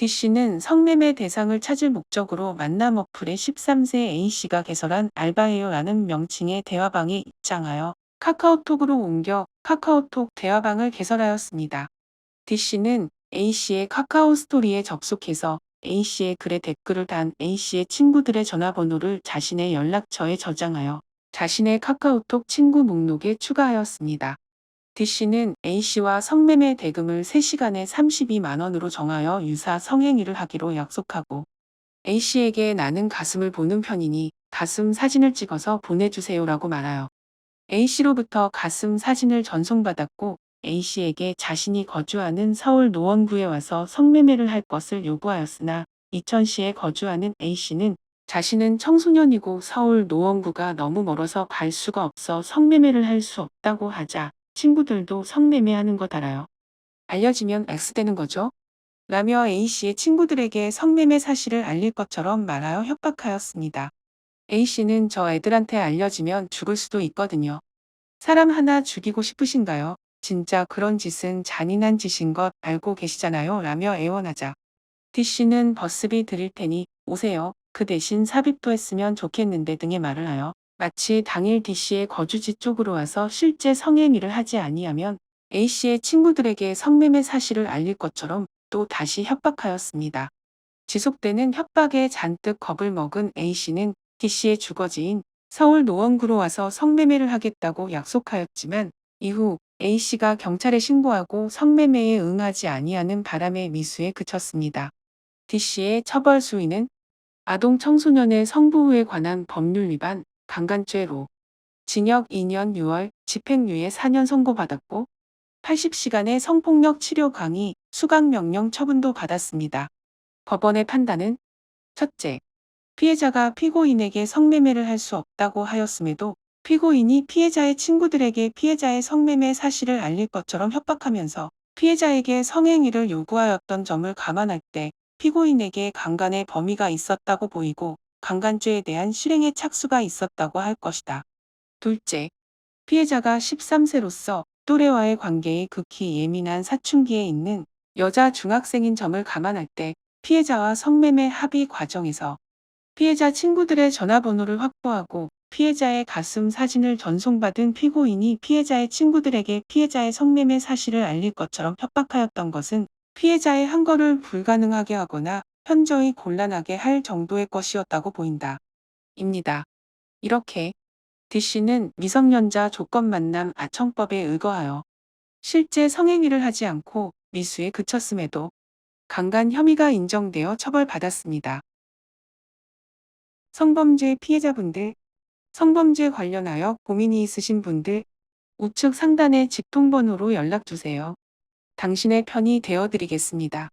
D씨는 성매매 대상을 찾을 목적으로 만남 어플에 13세 A씨가 개설한 알바예요라는 명칭의 대화방에 입장하여 카카오톡으로 옮겨 카카오톡 대화방을 개설하였습니다. D씨는 A씨의 카카오 스토리에 접속해서 A씨의 글에 댓글을 단 A씨의 친구들의 전화번호를 자신의 연락처에 저장하여 자신의 카카오톡 친구 목록에 추가하였습니다. D씨는 A씨와 성매매 대금을 3시간에 32만원으로 정하여 유사 성행위를 하기로 약속하고 A씨에게 나는 가슴을 보는 편이니 가슴 사진을 찍어서 보내주세요라고 말하여 A씨로부터 가슴 사진을 전송받았고 A씨에게 자신이 거주하는 서울 노원구에 와서 성매매를 할 것을 요구하였으나 이천시에 거주하는 A씨는 자신은 청소년이고 서울 노원구가 너무 멀어서 갈 수가 없어 성매매를 할 수 없다고 하자 친구들도 성매매하는 것 알아요. 알려지면 X되는 거죠? 라며 A씨의 친구들에게 성매매 사실을 알릴 것처럼 말하여 협박하였습니다. A씨는 저 애들한테 알려지면 죽을 수도 있거든요. 사람 하나 죽이고 싶으신가요? 진짜 그런 짓은 잔인한 짓인 것 알고 계시잖아요. 라며 애원하자. D씨는 버스비 드릴 테니 오세요. 그 대신 삽입도 했으면 좋겠는데 등의 말을 하여 마치 당일 D씨의 거주지 쪽으로 와서 실제 성행위를 하지 아니하면 A씨의 친구들에게 성매매 사실을 알릴 것처럼 또 다시 협박하였습니다. 지속되는 협박에 잔뜩 겁을 먹은 A씨는 D씨의 주거지인 서울 노원구로 와서 성매매를 하겠다고 약속하였지만 이후 A씨가 경찰에 신고하고 성매매에 응하지 아니하는 바람에 미수에 그쳤습니다. D씨의 처벌 수위는 아동 청소년의 성보호에 관한 법률 위반, 강간죄로 징역 2년 6월, 집행유예 4년 선고받았고 80시간의 성폭력 치료 강의, 수강명령 처분도 받았습니다. 법원의 판단은 첫째, 피해자가 피고인에게 성매매를 할 수 없다고 하였음에도 피고인이 피해자의 친구들에게 피해자의 성매매 사실을 알릴 것처럼 협박하면서 피해자에게 성행위를 요구하였던 점을 감안할 때 피고인에게 강간의 범위가 있었다고 보이고 강간죄에 대한 실행의 착수가 있었다고 할 것이다. 둘째, 피해자가 13세로서 또래와의 관계에 극히 예민한 사춘기에 있는 여자 중학생인 점을 감안할 때 피해자와 성매매 합의 과정에서 피해자 친구들의 전화번호를 확보하고 피해자의 가슴 사진을 전송받은 피고인이 피해자의 친구들에게 피해자의 성매매 사실을 알릴 것처럼 협박하였던 것은 피해자의 항거를 불가능하게 하거나 현저히 곤란하게 할 정도의 것이었다고 보인다. 입니다. 이렇게 D씨는 미성년자 조건 만남 아청법에 의거하여 실제 성행위를 하지 않고 미수에 그쳤음에도 강간 혐의가 인정되어 처벌받았습니다. 성범죄 피해자분들, 성범죄 관련하여 고민이 있으신 분들 우측 상단의 직통번호로 연락주세요. 당신의 편이 되어드리겠습니다.